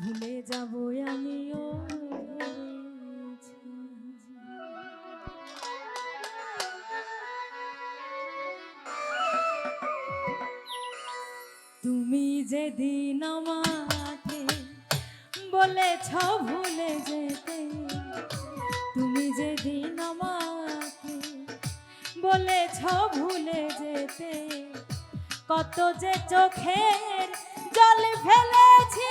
ভুলে যাব আমিও তুমি যেদিন আমাকে বলেছ ভুলে যেতে, তুমি যেদিন আমাকে বলেছ ভুলে যেতে, কত যে চোখের জল ফেলেছি।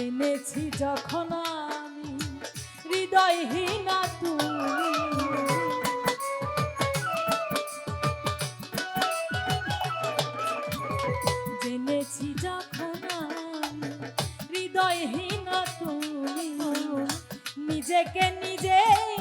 জেনেছি যখন আমি হৃদয়হীনা তুমি। জেনেছি যখন আমি হৃদয়হীনা তুমি। নিজেকে নিজেই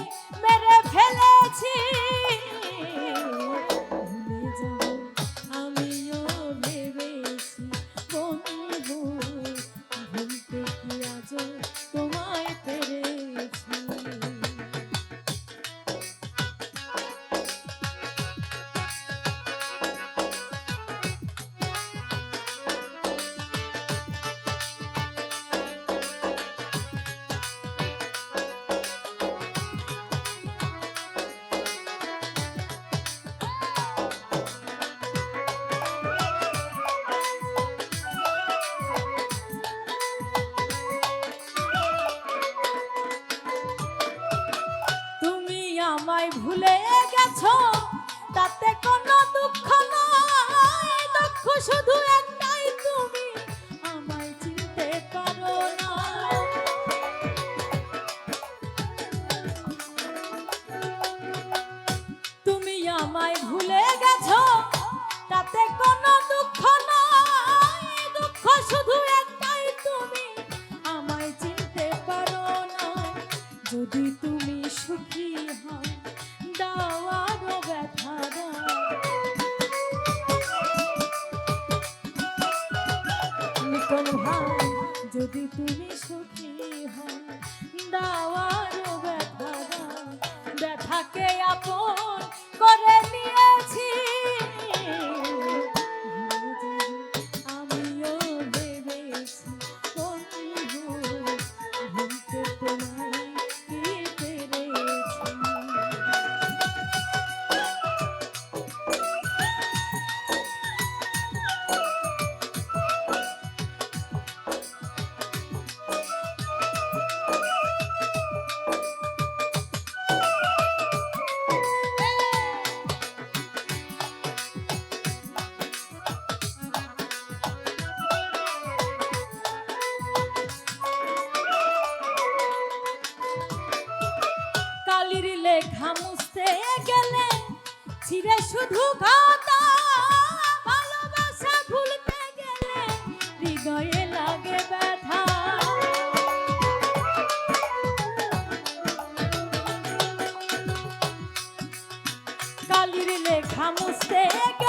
ভুলে গেছো? তাতে কোনো দুঃখ নয় দুঃখ শুধু একটাই তুমি আমায় চিনতে পারো না। তুমি আমায় ভুলে গেছো? তাতে কোনো দুঃখ নয় দুঃখ শুধু একটাই তুমি আমায় চিনতে পারো না। যদি তুমি সুখী হও যদি তুমি সুখী হও দাও আরও ব্যথা। ব্যথাকে আপন লেখা গেলে ছিঁড়ে শুধু খাতা ভালোবাসা ভুলতে গেলে হৃদয়ে লাগে ব্যথা। কালির লেখা মুছতে গেলে